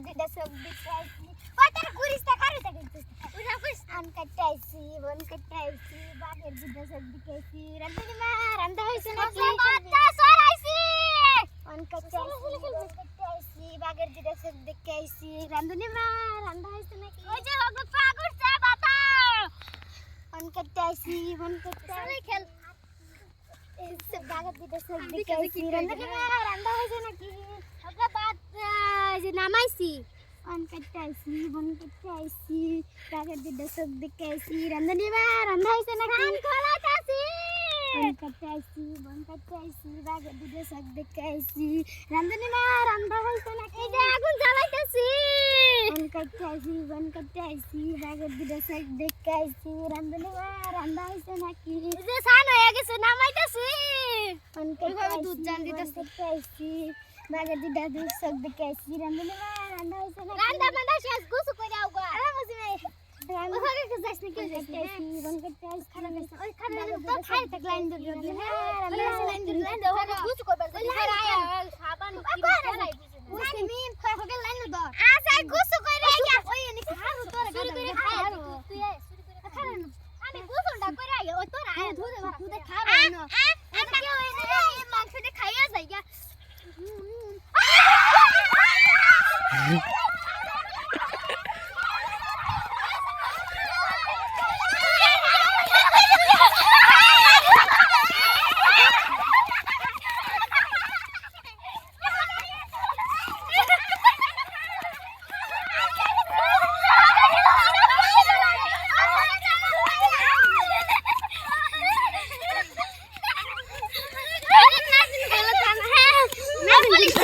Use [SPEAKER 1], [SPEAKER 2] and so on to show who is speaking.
[SPEAKER 1] দিটা সব ওই তার গুরিস্তা কারে থাকে ওরা কইস আম কাটতে আইছি বন কাটতে আইছি বাগের দিটা সব দিতে আইছি রান্ধনি মা রান্ধা হইছে নাকি? বাচ্চা সরাইছি কাটতে আইছি! বাগের দিটা সব দিতে আইছি রান্ধনি মা রান্ধা হইছে নাকি? ওই যে লগে পা করছে বাবা বন কাটতে আইছি বন কাটতে আইছি খেল। বাগের দিটা সব দিতে আইছি রান্ধনি মা রান্ধা হইছে নাকি? সবটা বাদ নামাইছি বন কাটতে আইছি বন কাটতে আইছি বাগের দিটা সব দিতে আইছি। রান্ধনি মা রান্ধা হইছে নাকি? কান খোলাতাছি বন কাটতে আইছি বন কাটতে আইছি বাগের দিটা সব দিতে আইছি। রান্ধনি মা রান্ধা হইছে নাকি? এই যে আগুন জ্বালাইতাছি! বন কাটতে আইছি বন কাটতে আইছি বাগের দিটা সব দিতে আইছি। রান্ধনি মা রান্ধা হইছে নাকি? এই যে সান হয়ে গেছে নামাইতাছি! বন কাটতে আইছি দুধ জান দিতাছি। কাটতে আইছি বাগের দিটা দুধ সব দিতে আইছি রান্ধনি মা রান্ধা হইছে নাকি রান্ধা বান্ধা শেষ গুছু করে আও গো আরে বুঝি নাই ওখানে কে যাস নাকি যাইতে আইছি বন কাটতে আইছি খারাপ হইছে ওই খারাপ তো খাই থাক